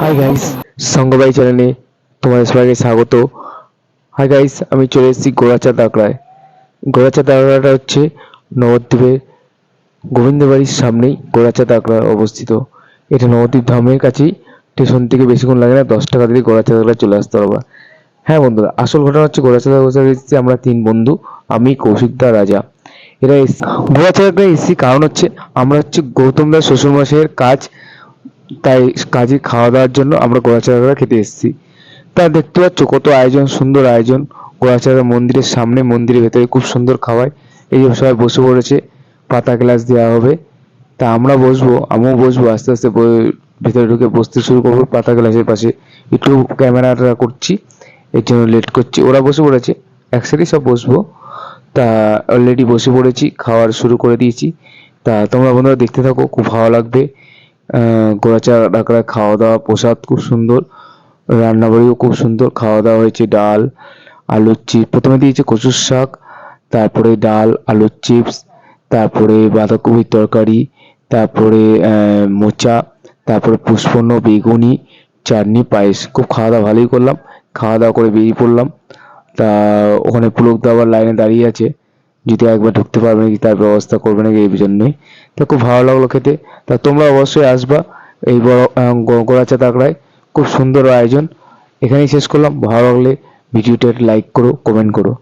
Hi guys সঙ্গবাই চ্যানেলে তোমাদের সবাইকে স্বাগত। হাই গাইস আমি চলে এসেছি গোড়াচা দাকড়ায় গোড়াচা দাকড়াটা হচ্ছে নবদ্বীপের গোবিন্দ বাড়ির সামনেই গোড়াচা দাকড়া অবস্থিত। এটা নবদ্বীপ ধামের কাছেই স্টেশন থেকে বেশিক্ষণ লাগে না, দশ টাকা দিয়ে গোড়াচা দাকড়া চলে আসতে পারবা হ্যাঁ বন্ধুরা, আসল ঘটনা হচ্ছে গোড়াচা এসেছি আমরা তিন বন্ধু, আমি কৌশিকদা রাজা। এরা এসছি। গোড়াচা দাকড়ায় এসেছি। কারণ হচ্ছে আমরা হচ্ছে গৌতম দাস শ্বশুরমশাইয়ের কাজ, তাই কাজে খাওয়া দাওয়ার জন্য আমরা গোড়াচারা খেতে এসেছি। তা দেখতে পাচ্ছ কত আয়োজন, সুন্দর আয়োজন। গোড়াচারা মন্দিরের সামনে, মন্দিরের ভেতরে খুব সুন্দর খাওয়ায়। এই যে সবাই বসে পড়েছে, পাতা গ্লাস দেওয়া হবে। তা আমরা বসবো, আমিও বসবো, আস্তে আস্তে ভেতরে ঢুকে বসতে শুরু করব পাতা গ্লাসের পাশে। একটু ক্যামেরাটা করছি, এর জন্য লেট করছি। ওরা বসে পড়েছে, একসাথেই সব বসবো। তা অলরেডি বসে পড়েছি, খাওয়ার শুরু করে দিয়েছি। তা তোমরা বন্ধুরা দেখতে থাকো, খুব ভালো লাগবে। গোড়াচা ডাকড়া খাওয়া দাওয়া প্রসাদ খুব সুন্দর রান্না বাড়িও খুব সুন্দর খাওয়া দাওয়া হয়েছে ডাল, আলুর চিপস প্রথমে দিয়েছে কচুর শাক, তারপরে ডাল, আলুর চিপস তারপরে বাঁধাকপির তরকারি, তারপরে মোচা, তারপরে পুষ্পন্ন বেগুনি, চাটনি, পায়েস। খুব খাওয়া দাওয়া ভালোই করলাম খাওয়া দাওয়া করে বেরিয়ে পড়লাম। তা ওখানে পুলক দাবার লাইনে দাঁড়িয়ে আছে। যদি একবার ঢুকতে পারবে নাকি তার ব্যবস্থা করবে নাকি এই জন্যই। তো খুব ভালো লাগল খেতে। তা তোমরা অবশ্যই আসবা এই গোড়াচা তাকড়ায় খুব সুন্দর আয়োজন। এখানেই শেষ করলাম। ভালো লাগলে ভিডিওটা লাইক করো কমেন্ট করো।